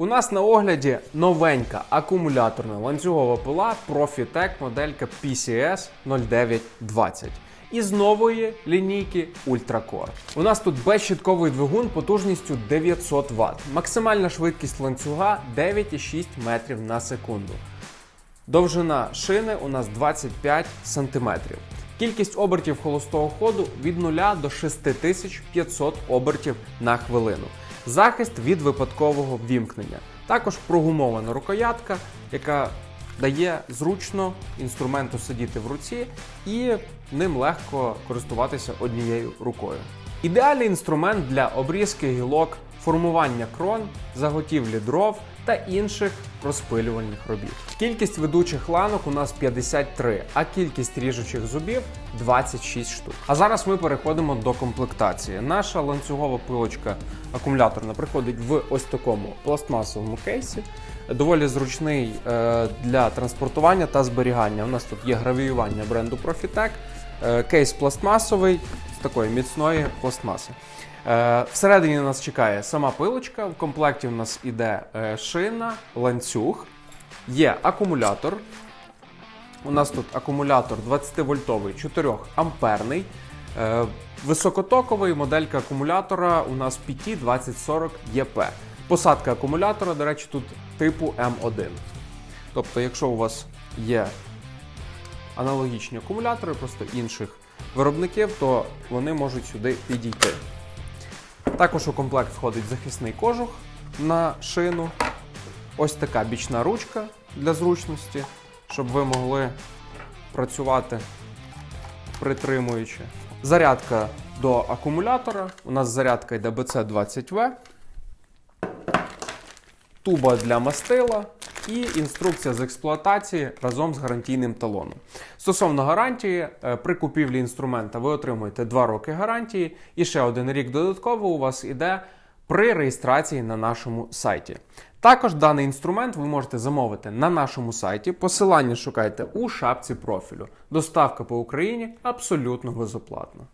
У нас на огляді новенька акумуляторна ланцюгова пила Profitec моделька PCS 0920 із нової лінійки Ultracore. У нас тут безщитковий двигун потужністю 900 Вт. Максимальна швидкість ланцюга 9,6 метрів на секунду. Довжина шини у нас 25 см. Кількість обертів холостого ходу від 0 до 6500 обертів на хвилину. Захист від випадкового вімкнення. Також прогумована рукоятка, яка дає зручно інструменту сидіти в руці і ним легко користуватися однією рукою. Ідеальний інструмент для обрізки гілок, формування крон, заготівлі дров та інших розпилювальних робіт. Кількість ведучих ланок у нас 53, а кількість ріжучих зубів 26 штук. А зараз ми переходимо до комплектації. Наша ланцюгова пилочка акумуляторна приходить в ось такому пластмасовому кейсі. Доволі зручний е, для транспортування та зберігання. У нас тут є гравіювання бренду Profitec, е, кейс пластмасовий з такої міцної пластмаси. Е, Всередині нас чекає сама пилочка. В комплекті у нас іде е, шина, ланцюг, є акумулятор. У нас тут акумулятор 20-вольтовий, 4 амперний. Е, Високотоковий моделька акумулятора у нас PT2040 EP. Посадка акумулятора, до речі, тут типу М1. Тобто, якщо у вас є аналогічні акумулятори, просто інших виробників, то вони можуть сюди підійти. Також у комплект входить захисний кожух на шину. Ось така бічна ручка для зручності, щоб ви могли працювати притримуючи. Зарядка до акумулятора. У нас зарядка йде BC20V, туба для мастила і інструкція з експлуатації разом з гарантійним талоном. Стосовно гарантії, е, при купівлі інструмента ви отримуєте 2 роки гарантії, і ще один рік додатково у вас іде при реєстрації на нашому сайті. Також даний інструмент ви можете замовити на нашому сайті. Посилання шукайте у шапці профілю. Доставка по Україні абсолютно безоплатна.